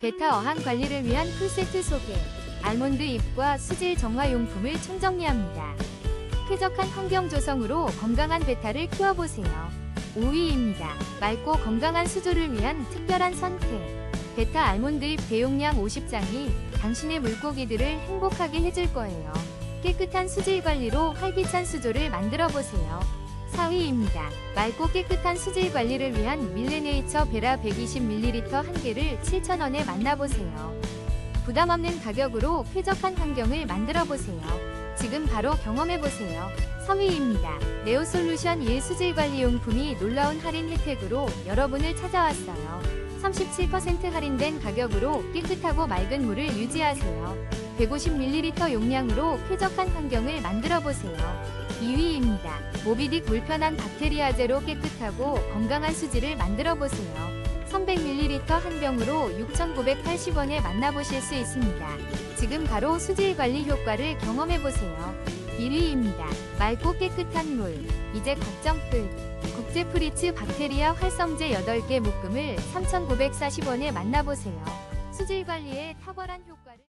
베타 어항 관리를 위한 풀세트 소개. 알몬드 잎과 수질 정화 용품을 총정리합니다. 쾌적한 환경 조성으로 건강한 베타를 키워보세요. 5위입니다. 맑고 건강한 수조를 위한 특별한 선택. 베타 알몬드 잎 대용량 50장이 당신의 물고기들을 행복하게 해줄 거예요. 깨끗한 수질 관리로 활기찬 수조를 만들어 보세요. 4위입니다. 맑고 깨끗한 수질 관리를 위한 밀레네이처 베라 120ml 한 개를 7,000원에 만나보세요. 부담 없는 가격으로 쾌적한 환경을 만들어 보세요. 지금 바로 경험해 보세요. 3위입니다. 네오솔루션 1 수질 관리 용품이 놀라운 할인 혜택으로 여러분을 찾아왔어요. 37% 할인된 가격으로 깨끗하고 맑은 물을 유지하세요. 150ml 용량으로 쾌적한 환경을 만들어 보세요. 2위입니다. 모비딕 불편한 박테리아 제로 깨끗하고 건강한 수지를 만들어 보세요. 300ml 한 병으로 6,980원에 만나보실 수 있습니다. 지금 바로 수질 관리 효과를 경험해 보세요. 1위입니다. 맑고 깨끗한 물. 이제 걱정 끝. 국제 프리츠 박테리아 활성제 8개 묶음을 3,940원에 만나보세요. 수질 관리에 탁월한 효과를